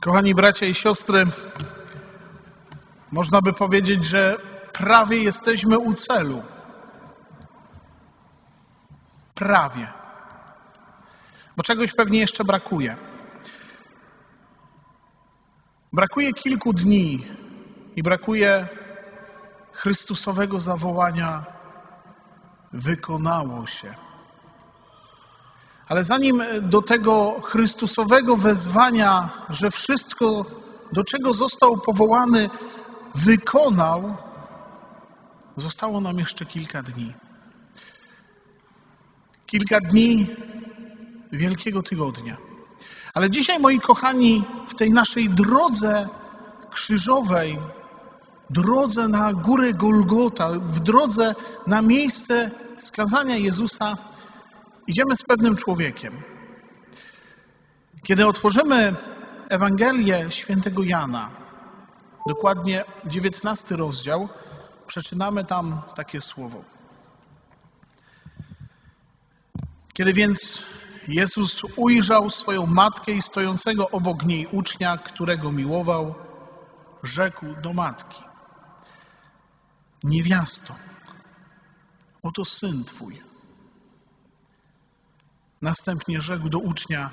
Kochani bracia i siostry, można by powiedzieć, że prawie jesteśmy u celu. Prawie. Bo czegoś pewnie jeszcze brakuje. Brakuje kilku dni i brakuje Chrystusowego zawołania: Wykonało się. Ale zanim do tego Chrystusowego wezwania, że wszystko, do czego został powołany, wykonał, zostało nam jeszcze kilka dni. Kilka dni Wielkiego Tygodnia. Ale dzisiaj, moi kochani, w tej naszej drodze krzyżowej, drodze na górę Golgota, w drodze na miejsce skazania Jezusa, idziemy z pewnym człowiekiem. Kiedy otworzymy Ewangelię świętego Jana, dokładnie 19 rozdział, przeczytamy tam takie słowo. Kiedy więc Jezus ujrzał swoją matkę i stojącego obok niej ucznia, którego miłował, rzekł do matki: Niewiasto, oto syn twój. Następnie rzekł do ucznia: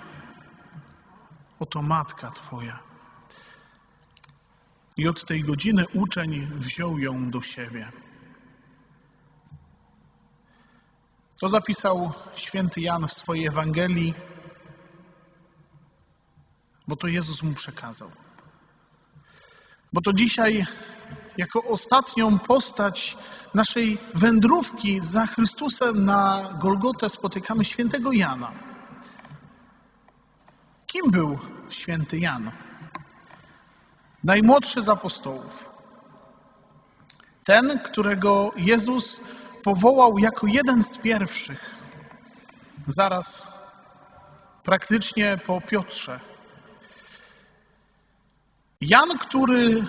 Oto matka twoja. I od tej godziny uczeń wziął ją do siebie. To zapisał święty Jan w swojej Ewangelii, bo to Jezus mu przekazał. Bo to dzisiaj, jako ostatnią postać naszej wędrówki za Chrystusem na Golgotę, spotykamy świętego Jana. Kim był święty Jan? Najmłodszy z apostołów. Ten, którego Jezus powołał jako jeden z pierwszych, zaraz praktycznie po Piotrze. Jan, który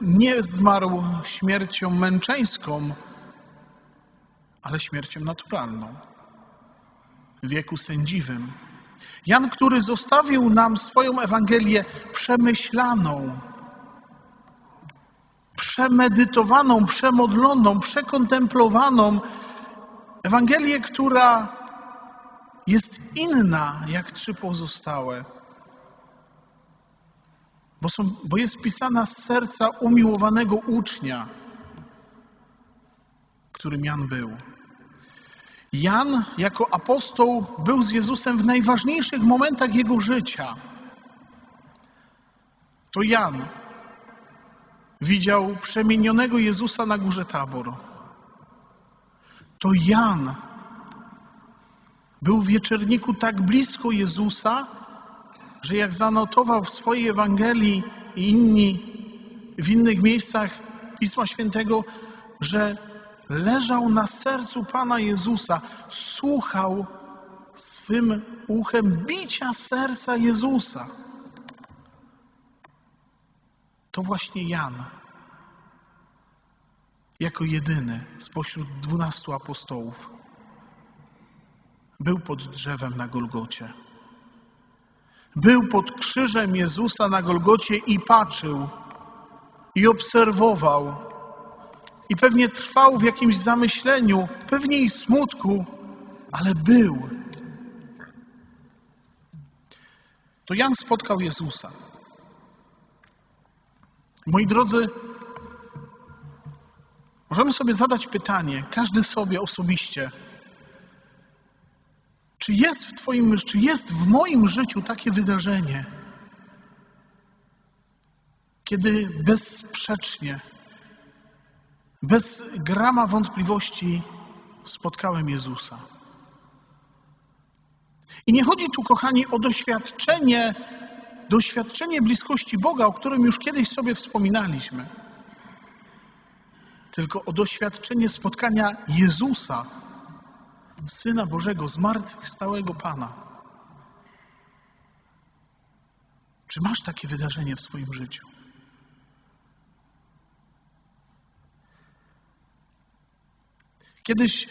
nie zmarł śmiercią męczeńską, ale śmiercią naturalną, w wieku sędziwym. Jan, który zostawił nam swoją Ewangelię przemyślaną, przemedytowaną, przemodloną, przekontemplowaną Ewangelię, która jest inna jak trzy pozostałe, bo, są, bo jest pisana z serca umiłowanego ucznia, którym Jan był. Jan jako apostoł był z Jezusem w najważniejszych momentach jego życia. To Jan widział przemienionego Jezusa na górze Tabor. To Jan był w wieczerniku tak blisko Jezusa, że jak zanotował w swojej Ewangelii i inni w innych miejscach Pisma Świętego, że leżał na sercu Pana Jezusa, słuchał swym uchem bicia serca Jezusa. To właśnie Jan, jako jedyny spośród dwunastu apostołów, był pod drzewem na Golgocie. Był pod krzyżem Jezusa na Golgocie i patrzył, i obserwował, i pewnie trwał w jakimś zamyśleniu, pewnie i smutku, ale był. To Jan spotkał Jezusa. Moi drodzy, możemy sobie zadać pytanie, każdy sobie osobiście, czy jest w Twoim, czy jest w moim życiu takie wydarzenie, kiedy bezsprzecznie, bez grama wątpliwości spotkałem Jezusa. I nie chodzi tu, kochani, o doświadczenie, doświadczenie bliskości Boga, o którym już kiedyś sobie wspominaliśmy, tylko o doświadczenie spotkania Jezusa, Syna Bożego, zmartwychwstałego Pana. Czy masz takie wydarzenie w swoim życiu? Kiedyś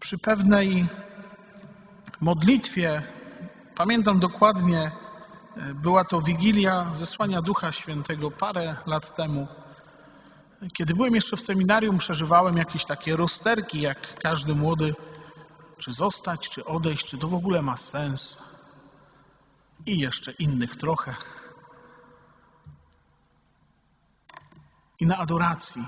przy pewnej modlitwie, pamiętam dokładnie, E, Była to wigilia zesłania Ducha Świętego parę lat temu. Kiedy byłem jeszcze w seminarium, przeżywałem jakieś takie rozterki, jak każdy młody, czy zostać, czy odejść, czy to w ogóle ma sens. I jeszcze innych trochę. I na adoracji,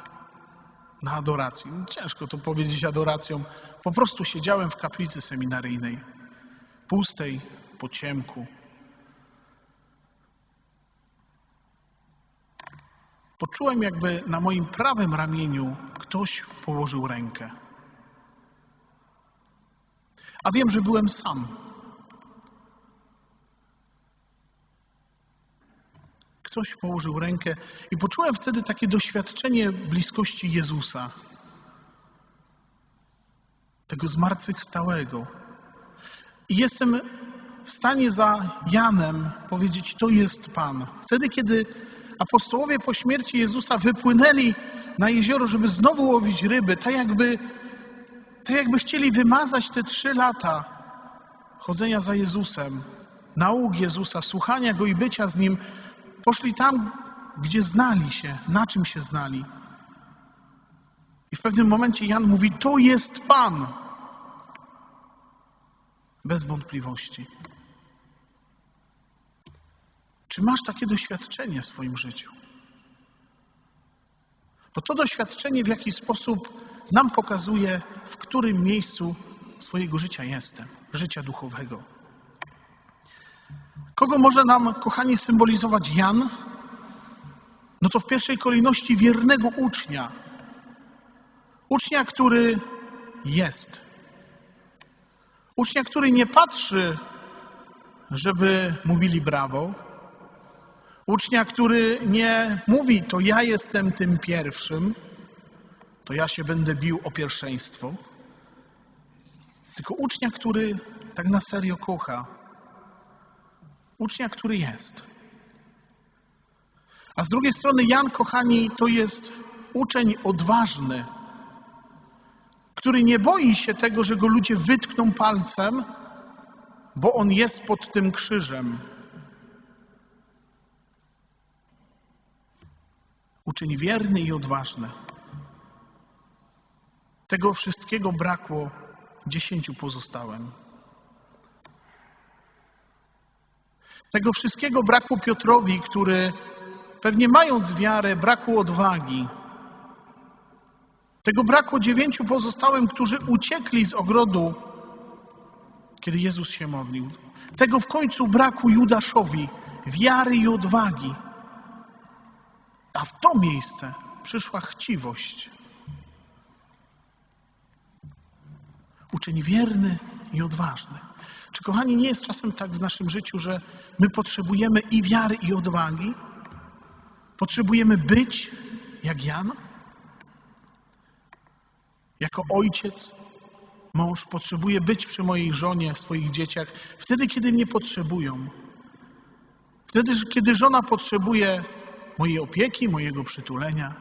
na adoracji, ciężko to powiedzieć adoracją, po prostu siedziałem w kaplicy seminaryjnej, pustej, po ciemku. Poczułem, jakby na moim prawym ramieniu ktoś położył rękę. A wiem, że byłem sam. Ktoś położył rękę i poczułem wtedy takie doświadczenie bliskości Jezusa, tego zmartwychwstałego. I jestem w stanie za Janem powiedzieć: To jest Pan. Wtedy, kiedy apostołowie po śmierci Jezusa wypłynęli na jezioro, żeby znowu łowić ryby, tak jakby, tak jakby chcieli wymazać te trzy lata chodzenia za Jezusem, nauk Jezusa, słuchania Go i bycia z Nim, poszli tam, gdzie znali się, na czym się znali. I w pewnym momencie Jan mówi: To jest Pan. Bez wątpliwości. Czy masz takie doświadczenie w swoim życiu? Bo to doświadczenie w jakiś sposób nam pokazuje, w którym miejscu swojego życia jestem, życia duchowego. Kogo może nam, kochani, symbolizować Jan? No to w pierwszej kolejności wiernego ucznia. Ucznia, który jest. Ucznia, który nie patrzy, żeby mówili brawo. Ucznia, który nie mówi, to ja jestem tym pierwszym, to ja się będę bił o pierwszeństwo. Tylko ucznia, który tak na serio kocha. Ucznia, który jest. A z drugiej strony Jan, kochani, to jest uczeń odważny, który nie boi się tego, że go ludzie wytkną palcem, bo on jest pod tym krzyżem. Uczeń wierny i odważny. Tego wszystkiego brakło dziesięciu pozostałym. Tego wszystkiego brakło Piotrowi, który pewnie mając wiarę, brakło odwagi. Tego brakło dziewięciu pozostałym, którzy uciekli z ogrodu, kiedy Jezus się modlił. Tego w końcu brakło Judaszowi, wiary i odwagi. A w to miejsce przyszła chciwość. Uczeń wierny i odważny. Czy, kochani, nie jest czasem tak w naszym życiu, że my potrzebujemy i wiary, i odwagi? Potrzebujemy być jak Jan? Jako ojciec, mąż potrzebuję być przy mojej żonie, swoich dzieciach, wtedy, kiedy mnie potrzebują. Wtedy, kiedy żona potrzebuje mojej opieki, mojego przytulenia,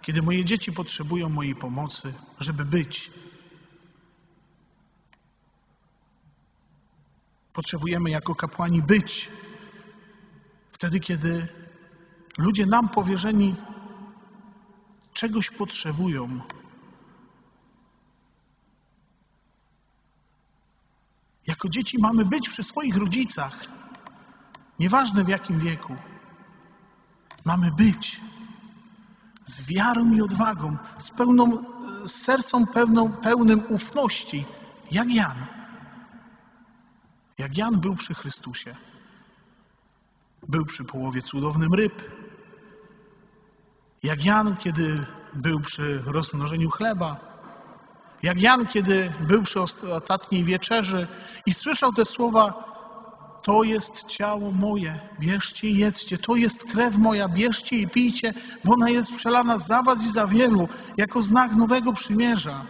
kiedy moje dzieci potrzebują mojej pomocy, żeby być. Potrzebujemy jako kapłani być. Wtedy, kiedy ludzie nam powierzeni czegoś potrzebują. Jako dzieci mamy być przy swoich rodzicach, nieważne w jakim wieku. Mamy być z wiarą i odwagą, z, pełną, z sercem pełnym ufności, jak Jan. Jak Jan był przy Chrystusie. Był przy połowie cudownym ryb. Jak Jan, kiedy był przy rozmnożeniu chleba. Jak Jan, kiedy był przy ostatniej wieczerzy i słyszał te słowa: To jest ciało moje, bierzcie i jedzcie. To jest krew moja, bierzcie i pijcie, bo ona jest przelana za was i za wielu, jako znak nowego przymierza.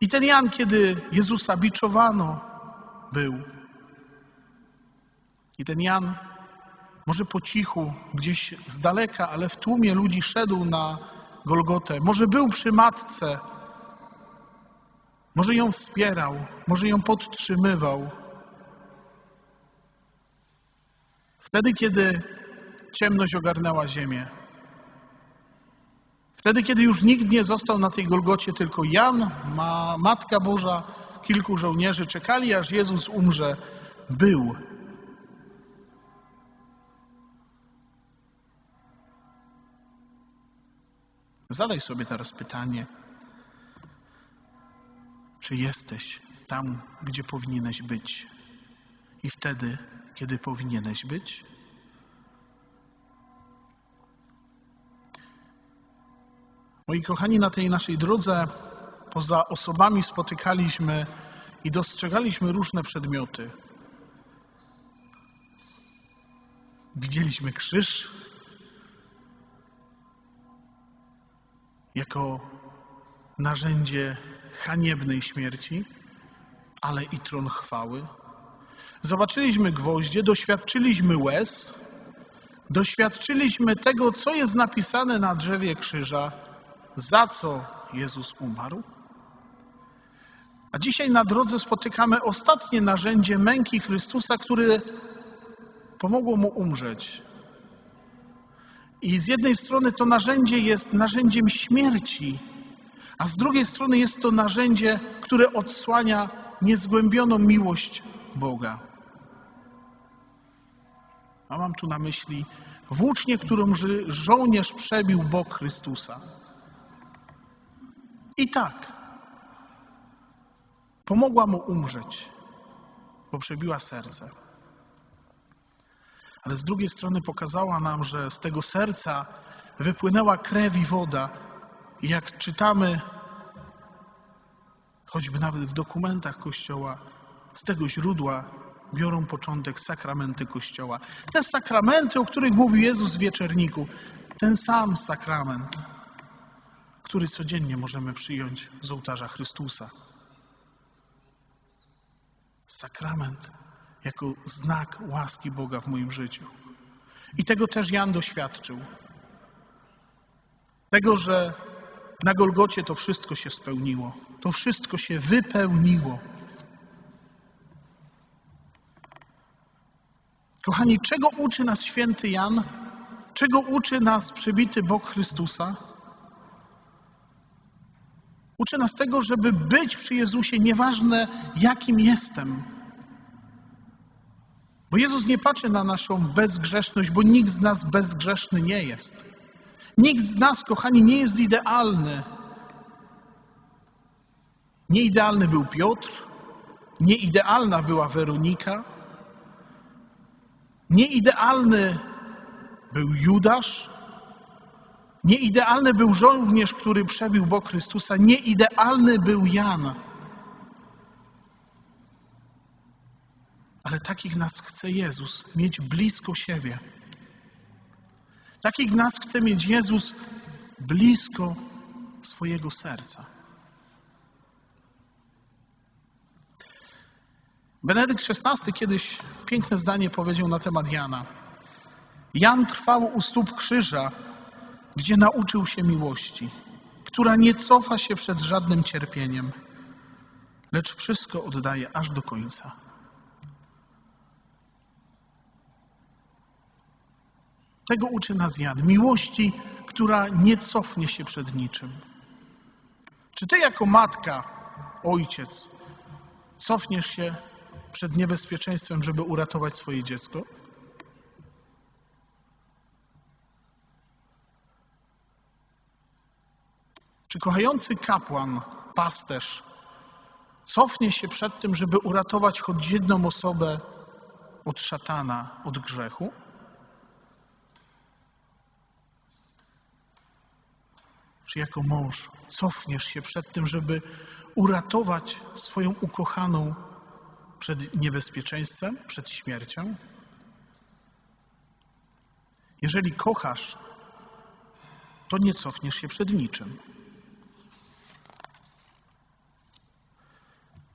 I ten Jan, kiedy Jezusa biczowano, był. I ten Jan, może po cichu, gdzieś z daleka, ale w tłumie ludzi szedł na Golgotę. Może był przy matce, może ją wspierał, może ją podtrzymywał. Wtedy, kiedy ciemność ogarnęła ziemię. Wtedy, kiedy już nikt nie został na tej Golgocie, tylko Jan, ma, Matka Boża, kilku żołnierzy czekali, aż Jezus umrze, był. Zadaj sobie teraz pytanie, czy jesteś tam, gdzie powinieneś być i wtedy, kiedy powinieneś być? Moi kochani, na tej naszej drodze poza osobami spotykaliśmy i dostrzegaliśmy różne przedmioty. Widzieliśmy krzyż jako narzędzie haniebnej śmierci, ale i tron chwały. Zobaczyliśmy gwoździe, doświadczyliśmy łez, doświadczyliśmy tego, co jest napisane na drzewie krzyża, za co Jezus umarł. A dzisiaj na drodze spotykamy ostatnie narzędzie męki Chrystusa, które pomogło mu umrzeć. I z jednej strony to narzędzie jest narzędziem śmierci, a z drugiej strony jest to narzędzie, które odsłania niezgłębioną miłość Boga. A mam tu na myśli włócznię, którą żo- żołnierz przebił bok Chrystusa. I tak pomogła mu umrzeć, bo przebiła serce. Ale z drugiej strony pokazała nam, że z tego serca wypłynęła krew i woda. I jak czytamy, choćby nawet w dokumentach Kościoła, z tego źródła biorą początek sakramenty Kościoła. Te sakramenty, o których mówił Jezus w wieczerniku, ten sam sakrament, który codziennie możemy przyjąć z ołtarza Chrystusa. Sakrament jako znak łaski Boga w moim życiu. I tego też Jan doświadczył. Tego, że na Golgocie to wszystko się spełniło. To wszystko się wypełniło. Kochani, czego uczy nas święty Jan? Czego uczy nas przybity bok Chrystusa? Uczy nas tego, żeby być przy Jezusie, nieważne jakim jestem. Bo Jezus nie patrzy na naszą bezgrzeszność, bo nikt z nas bezgrzeszny nie jest. Nikt z nas, kochani, nie jest idealny. Nieidealny był Piotr, nieidealna była Weronika, nieidealny był Judasz, nieidealny był żołnierz, który przebił bok Chrystusa, nieidealny był Jan. Ale takich nas chce Jezus mieć blisko siebie. Takich nas chce mieć Jezus blisko swojego serca. Benedykt XVI kiedyś piękne zdanie powiedział na temat Jana. Jan trwał u stóp krzyża, gdzie nauczył się miłości, która nie cofa się przed żadnym cierpieniem, lecz wszystko oddaje aż do końca. Tego uczy nas Jan. Miłości, która nie cofnie się przed niczym. Czy ty jako matka, ojciec, cofniesz się przed niebezpieczeństwem, żeby uratować swoje dziecko? Czy kochający kapłan, pasterz, cofnie się przed tym, żeby uratować choć jedną osobę od szatana, od grzechu? Czy jako mąż cofniesz się przed tym, żeby uratować swoją ukochaną przed niebezpieczeństwem, przed śmiercią? Jeżeli kochasz, to nie cofniesz się przed niczym.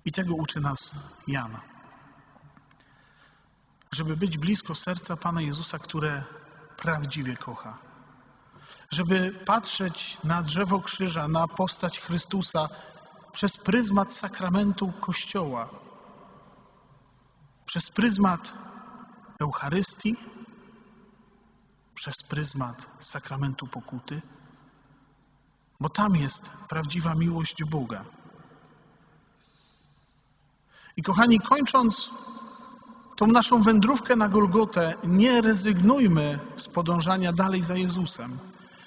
I tego uczy nas Jan. Żeby być blisko serca Pana Jezusa, które prawdziwie kocha. Żeby patrzeć na drzewo krzyża, na postać Chrystusa przez pryzmat sakramentu Kościoła, przez pryzmat Eucharystii, przez pryzmat sakramentu pokuty, bo tam jest prawdziwa miłość Boga. I kochani, kończąc tą naszą wędrówkę na Golgotę, nie rezygnujmy z podążania dalej za Jezusem.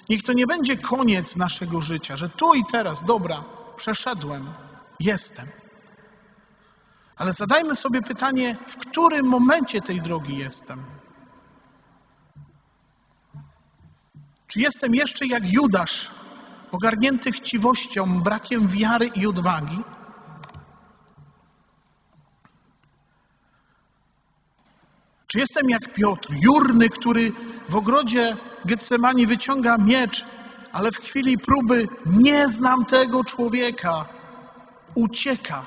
Niech to nie będzie koniec naszego życia, że tu i teraz, dobra, przeszedłem, jestem. Ale zadajmy sobie pytanie, w którym momencie tej drogi jestem? Czy jestem jeszcze jak Judasz, ogarnięty chciwością, brakiem wiary i odwagi? Czy jestem jak Piotr, jurny, który w ogrodzie Getsemani wyciąga miecz, ale w chwili próby nie znam tego człowieka, ucieka?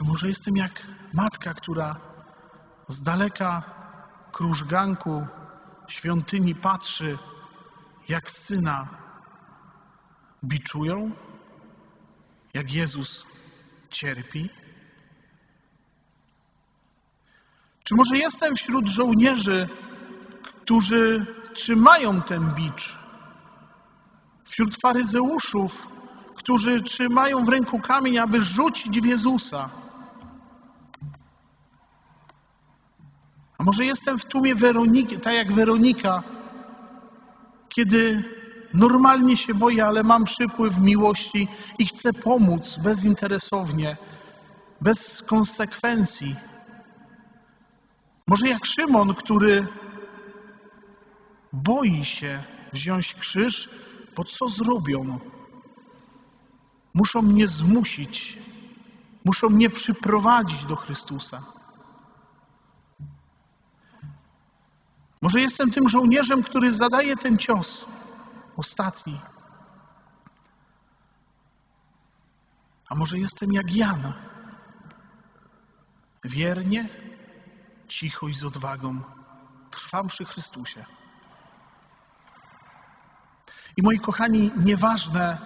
Czy może jestem jak matka, która z daleka krużganku świątyni patrzy, jak syna biczują, jak Jezus cierpi? Czy może jestem wśród żołnierzy, którzy trzymają ten bicz? Wśród faryzeuszów, którzy trzymają w ręku kamień, aby rzucić w Jezusa? A może jestem w tłumie Weroniki, tak jak Weronika, kiedy normalnie się boję, ale mam przypływ miłości i chcę pomóc bezinteresownie, bez konsekwencji. Może jak Szymon, który boi się wziąć krzyż, bo co zrobią? Muszą mnie zmusić, muszą mnie przyprowadzić do Chrystusa. Może jestem tym żołnierzem, który zadaje ten cios, ostatni. A może jestem jak Jan, wiernie, cicho i z odwagą trwam przy Chrystusie. I moi kochani, nieważne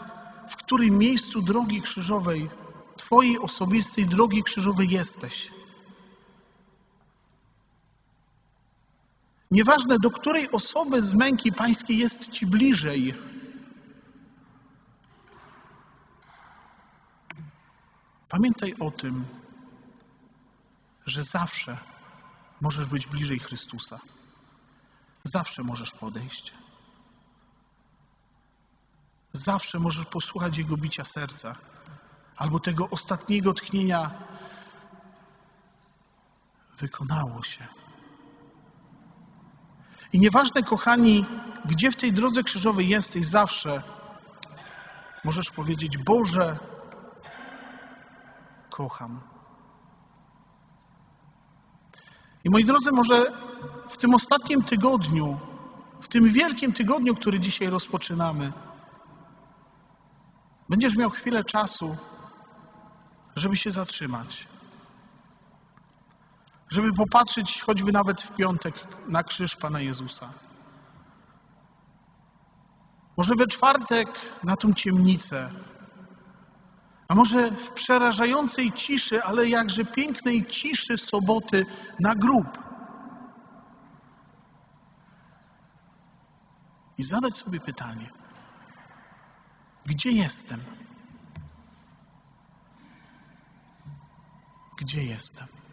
w którym miejscu drogi krzyżowej, Twojej osobistej drogi krzyżowej jesteś. Nieważne do której osoby z męki pańskiej jest Ci bliżej. Pamiętaj o tym, że zawsze możesz być bliżej Chrystusa. Zawsze możesz podejść. Zawsze możesz posłuchać Jego bicia serca albo tego ostatniego tchnienia. Wykonało się. I nieważne, kochani, gdzie w tej drodze krzyżowej jesteś, zawsze możesz powiedzieć: Boże, kocham. I moi drodzy, może w tym ostatnim tygodniu, w tym wielkim tygodniu, który dzisiaj rozpoczynamy, będziesz miał chwilę czasu, żeby się zatrzymać. Żeby popatrzeć choćby nawet w piątek na krzyż Pana Jezusa. Może we czwartek na tą ciemnicę, a może w przerażającej ciszy, ale jakże pięknej ciszy soboty na grób. I zadać sobie pytanie: gdzie jestem? Gdzie jestem?